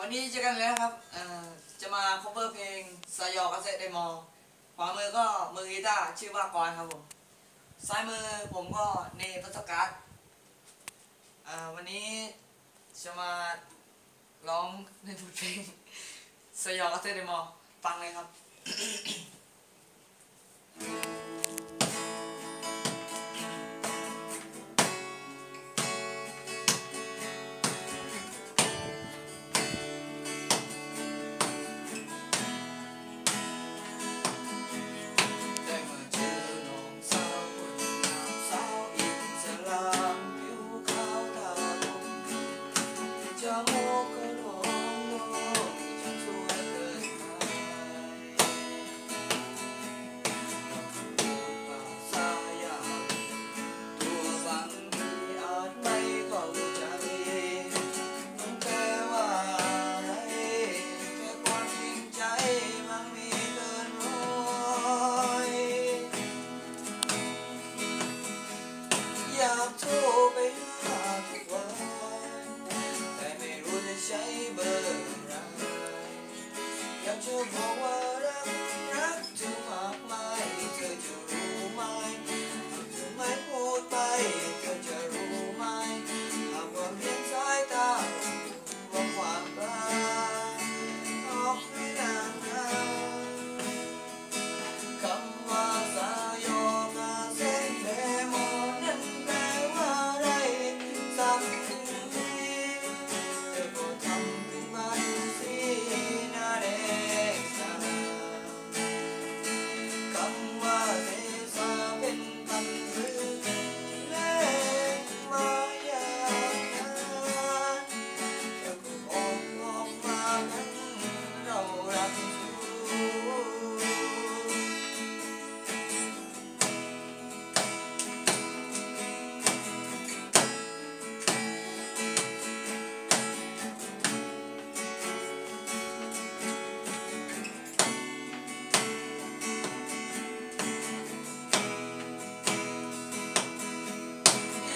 วันนี้เจอกันแล้วครับจะมา cover เพลงสยอกระเซเดมอลขวามือก็มือกีตาร์ชื่อว่ากรครับผมซ้ายมือผมก็เนพัสการ์ดวันนี้จะมาร้องในบทเพลงสยอกระเซเดมอลฟังเลยครับ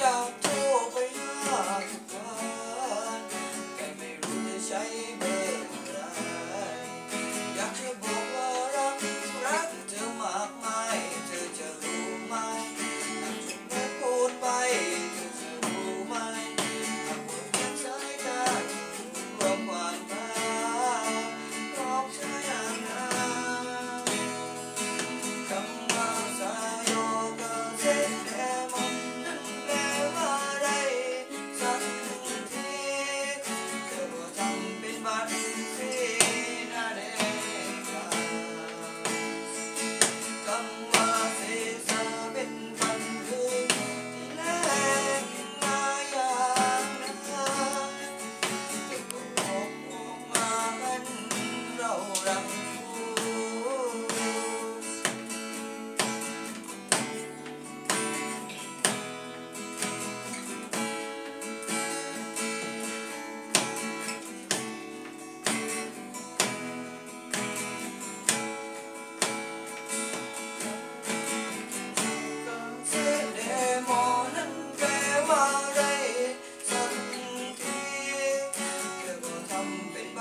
y'all.